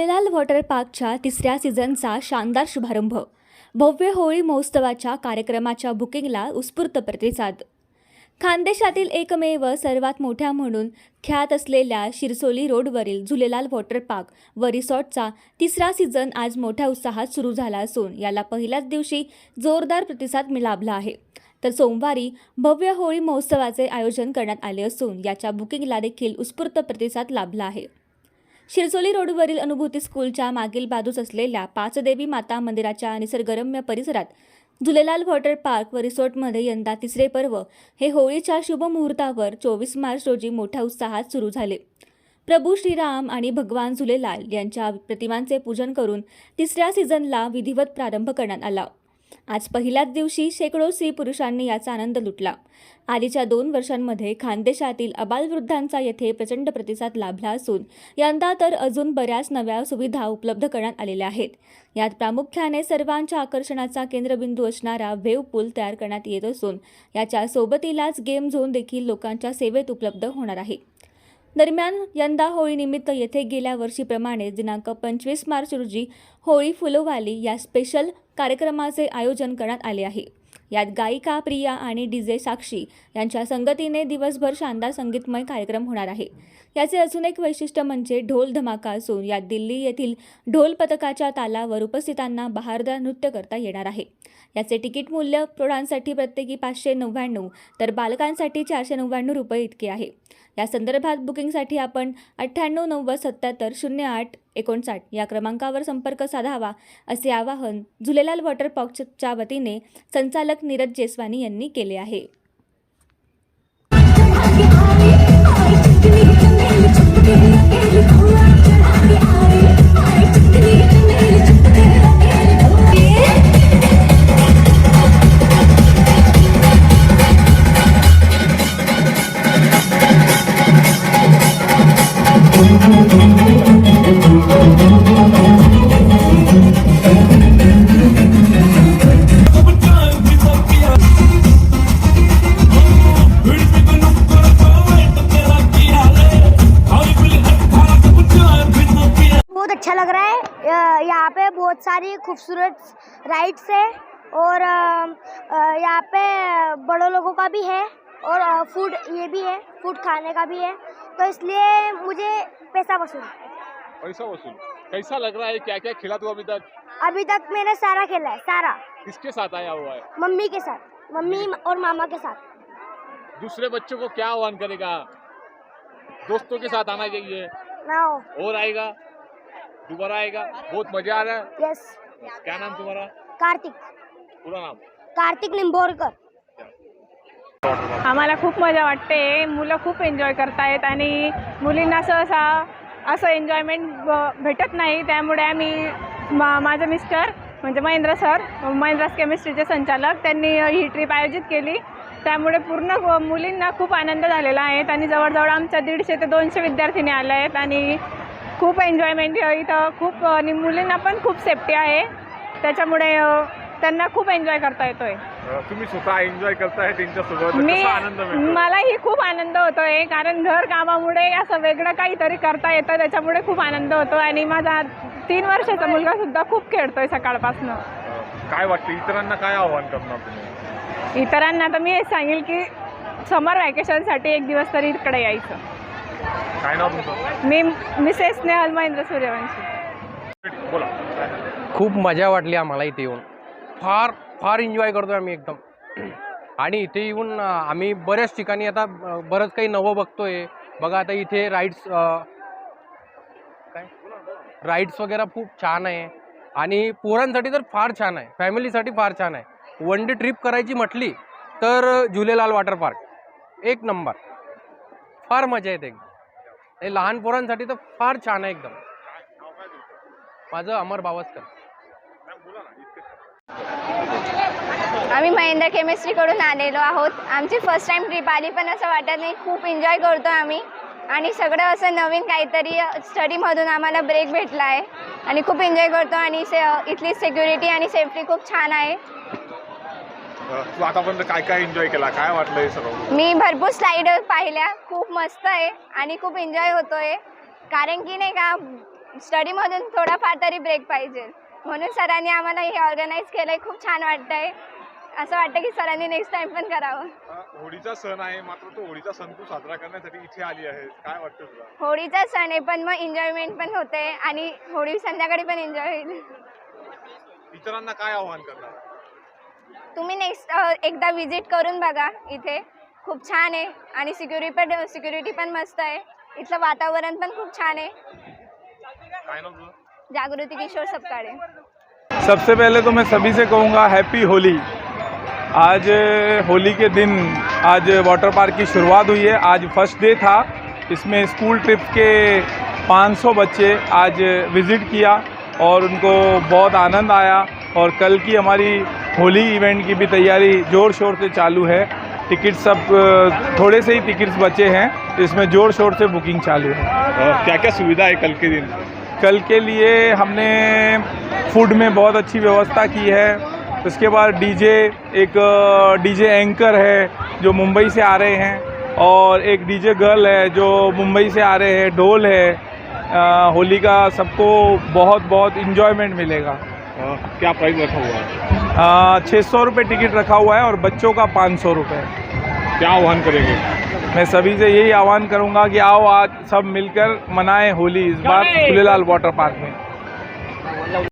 Jhulelal water पार्कच्या तिसऱ्या सीझनचा शानदार शुभारंभ. भव्य होळी महोत्सवाच्या कार्यक्रमाच्या बुकिंगला उत्स्फूर्त प्रतिसाद. खानदेशातील एकमेव सर्वात मोठ्या म्हणून ख्यात असलेल्या शिरसोली रोडवरील झुलेलाल वॉटर पार्क व रिसॉर्टचा तिसरा सीझन आज मोठ्या उत्साहात सुरू झाला असून याला पहिल्याच दिवशी जोरदार प्रतिसाद लाभला आहे. तर सोमवारी भव्य होळी महोत्सवाचे आयोजन करण्यात आले असून याच्या बुकिंगला देखील उत्स्फूर्त प्रतिसाद लाभला आहे. शिरसोली रोडवरील अनुभूती स्कूलच्या मागील बाजूस असलेल्या पाचदेवी माता मंदिराच्या निसर्गरम्य परिसरात झुलेलाल वॉटर पार्क व रिसॉर्टमध्ये यंदा तिसरे पर्व. हे होळीच्या शुभमुहूर्तावर चोवीस मार्च रोजी मोठ्या उत्साहात सुरू झाले. प्रभू श्रीराम आणि भगवान झुलेलाल यांच्या प्रतिमांचे पूजन करून तिसऱ्या सीझनला विधिवत प्रारंभ करण्यात आला. आज पहिल्याच दिवशी शेकडो स्त्री पुरुषांनी याचा आनंद लुटला. आधीच्या दोन वर्षांमध्ये खानदेशातील अबालवृद्धांचा येथे प्रचंड प्रतिसाद लाभला असून यंदा तर अजून बऱ्याच नव्या सुविधा उपलब्ध करण्यात आलेल्या आहेत. यात प्रामुख्याने सर्वांच्या आकर्षणाचा केंद्रबिंदू असणारा वेव पूल तयार करण्यात येत असून याच्या सोबतीलाच गेम झोन देखील लोकांच्या सेवेत उपलब्ध होणार आहे. दरम्यान यंदा होळीनिमित्त येथे गेल्या वर्षीप्रमाणे दिनांक पंचवीस मार्च रोजी होळी फुलवाली या स्पेशल कार्यक्रमाचे आयोजन करण्यात आले आहे. यात गायिका प्रिया आणि डीजे साक्षी यांच्या संगतीने दिवसभर शानदार संगीतमय कार्यक्रम होणार आहे. याचे अजून एक वैशिष्ट्य म्हणजे ढोल धमाका असून यात दिल्ली येथील ढोल पथकाच्या तालावर उपस्थितांना बहारदार नृत्य करता येणार आहे. याचे तिकीट मूल्य प्रौढांसाठी प्रत्येकी पाचशे नव्याण्णव तर बालकांसाठी चारशे नव्याण्णव रुपये इतके आहे. या संदर्भात बुकिंगसाठी आपण अठ्ठ्याण्णव नव्वद सत्याहत्तर शून्य आठ एकोणसाठ या क्रमांकावर संपर्क साधावा असे आवाहन झुलेलाल वॉटर पार्कच्या वतीने संचालक नीरज जेसवानी यांनी केले आहे. यहाँ पे बहुत सारी खूबसूरत राइड्स है और यहाँ पे बड़ों लोगों का भी है और फ़ूड ये भी है फ़ूड खाने का भी है। तो इसलिए मुझे पैसा वसूल। पैसा वसूल। कैसा लग रहा है? क्या क्या खेला तू अभी तक? अभी तक मैंने सारा खेला है सारा। किसके साथ आया हुआ है? मम्मी के साथ मम्मी और मामा के साथ। दूसरे बच्चों को क्या आह्वान करेगा? दोस्तों के साथ आना चाहिए। ना और आएगा? दोबारा आएगा? बहुत मजा आ रहा है। यस क्या नाम तुम्हारा? कार्तिक। पूरा नाम? कार्तिक निंबोरकर। आम्हाला खूप मजा वाटते. मुलं खूप एन्जॉय करतायत आणि मुलींना सहसा असं एन्जॉयमेंट भेटत नाही. त्यामुळे आम्ही मा माझे मिस्टर म्हणजे महेंद्र सर महेंद्रास केमिस्ट्रीचे संचालक त्यांनी ही ट्रिप आयोजित केली. त्यामुळे पूर्ण मुलींना खूप आनंद झालेला आहे. आणि जवळजवळ आमच्या दीडशे ते दोनशे विद्यार्थिनी आल्या आहेत आणि खूप एन्जॉयमेंट इथं. खूप आणि मुलींना पण खूप सेफ्टी आहे. त्याच्यामुळे त्यांना खूप एन्जॉय करता येतोय. तुम्ही स्वतः एन्जॉय करताय त्यांच्यासोबत. मी मलाही खूप आनंद होतोय कारण घर कामामुळे असं वेगळं काहीतरी करता येतं त्याच्यामुळे खूप आनंद होतो आणि माझा तीन वर्षाचा मुलगा सुद्धा खूप खेळतोय सकाळपासून. काय वाटतं इतरांना काय आव्हान करणार तुम्ही? इतरांना तर मी सांगेल की समर वॅकेशनसाठी एक दिवस तरी इकडे यायचं. काय नाव तुमचं? मी मिसेस स्नेहल महेंद्र सूर्यवंशी. बोला. खूप मजा वाटली आम्हाला इथे येऊन. फार फार एन्जॉय करतो आम्ही एकदम. आणि इथे येऊन अं, आम्ही बऱ्याच ठिकाणी आता अं, बरंच काही नवं बघतोय. बघा आता इथे राईड्स काय? राईड्स वगैरे खूप छान आहे. आणि पोरांसाठी तर फार छान आहे. फॅमिलीसाठी फार छान आहे. वन डे ट्रिप करायची म्हटली तर झुलेलाल वॉटर पार्क एक नंबर फार मजा येते एकदम. हे लहान पोरांसाठी तर फार छान आहे एकदम. माझं अमर बावस्कर. आम्ही महेंद्र केमिस्ट्रीकडून आलेलो आहोत. आमची फर्स्ट टाइम ट्रिप आली पण असं वाटत नाही खूप एन्जॉय करतो आम्ही. आणि सगळं असं नवीन काहीतरी स्टडीमधून आम्हाला ब्रेक भेटला आहे आणि खूप एन्जॉय करतो आणि से इथली सिक्युरिटी आणि सेफ्टी खूप छान आहे. तू आतापर्यंत काय काय एन्जॉय केला? काय वाटलं हे सर्व मी भरपूर स्लाईड पाहिल्या. खूप मस्त आहे आणि खूप एन्जॉय होतोय. कारण की नाही का स्टडीमधून थोडाफार तरी ब्रेक पाहिजे. म्हणून सरांनी आम्हाला हे ऑर्गनाईज केलं आहे खूप छान वाटतं आहे असं वाटतं की सरांनी नेक्स्ट टाइम पण करावं. होळीचा सण आहे. मात्र तो होळीचा सण तू साजरा करण्यासाठी इथे आली आहे काय वाटतं तुला? होळीचा सण आहे पण मग एन्जॉयमेंट पण होते आणि होळी संध्याकाळी पण एन्जॉय होईल. इतरांना काय आव्हान करणार? तुम्ही नेक्स्ट एकदा विज़िट करून बघा इथे. खूप छान आहे. आणि सिक्युरिटी पण सिक्युरिटी पण मस्त आहे. इथलं वातावरण पण खूप छान आहे. तुझं? जागृती किशोर सपकाळे. सबसे पहले तो मैं सभी से कहूँगा हैप्पी होली. आज होली के दिन आज वाटर पार्क की शुरुआत हुई है. आज फ़र्स्ट डे था. इसमें स्कूल ट्रिप के 500 बच्चे आज विज़िट किया और उनको बहुत आनंद आया. और कल की हमारी होली इवेंट की भी तैयारी ज़ोर शोर से चालू है। टिकट सब थोड़े से ही टिकट्स बचे हैं इसमें ज़ोर शोर से बुकिंग चालू है। क्या क्या सुविधा है कल के दिन? कल के लिए हमने फ़ूड में बहुत अच्छी व्यवस्था की है। उसके बाद डीजे एक डीजे एंकर है जो मुंबई से आ रहे हैं और एक डीजे गर्ल है जो मुंबई से आ रहे हैं ढोल है। होली का सबको बहुत बहुत इन्जॉयमेंट मिलेगा क्या प्राइस रखा हुआ है? छः सौ रुपये टिकट रखा हुआ है और बच्चों का पाँच सौ रुपये क्या आह्वान करेंगे? मैं सभी से यही आह्वान करूँगा कि आओ आज सब मिलकर मनाएँ होली इस बार खुलेलाल वाटर पार्क में।